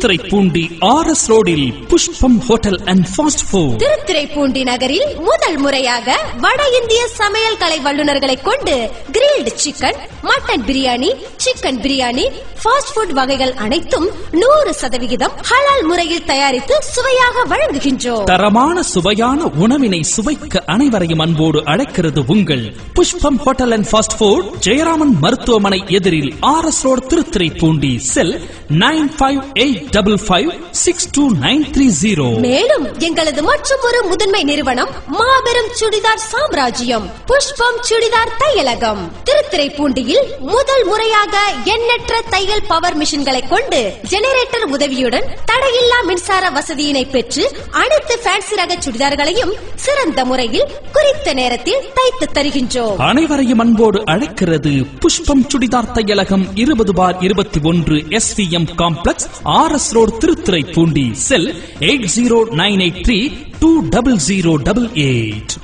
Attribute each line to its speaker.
Speaker 1: Thiruthuraipoondi R S ரோடில் Pushpam hotel and fast food
Speaker 2: Thiruthuraipoondi நகரில் முதல் முறையாக வட இந்திய சமையல் கலை வல்லுநர்களை கொண்டு grilled chicken mutton biryani chicken biryani fast food வகைகள் அனைத்தும் நூறு சதவிகிதம் ஹலால் முறையில் தயாரித்து சுவையாக வழங்குகின்றோம்.
Speaker 1: தரமான சுவையான உணவினை சுவைக்க அனைவரையும் அன்போடு அழைக்கிறது உங்கள் Pushpam hotel and fast food Jayaraman மருத்துவமனை எதிரில் R S road Thiruthuraipoondi cell nine five eight double five six two nine three zero.
Speaker 2: மேலும் எங்களது மற்றும் ஒரு முதன்மை நிறுவனம் மாபெரும் சுடிதார் சாம்ராஜ்யம் புஷ்பம் சுடிதார் தையலகம். திருத்துறைப்பூண்டியில் முதல் முறையாக எண்ணற்ற தையல் பவர் மிஷின்களை கொண்டு ஜெனரேட்டர் உதவியுடன் தடையில்லா மின்சார வசதியினை பெற்று அனைத்து ஃபேன்சி ரக சுடிதார்களையும் சிறந்த முறையில் குறித்த நேரத்தில் தைத்து தருகின்றோம்.
Speaker 1: அனைவரையும் அன்போடு அழைக்கிறது புஷ்பம் சுடிதார் தையலகம் இருபது பார் இருபத்தி ஒன்று S V M complex R S road Thiruthuraipoondi cell eight zero nine eight three two double zero double eight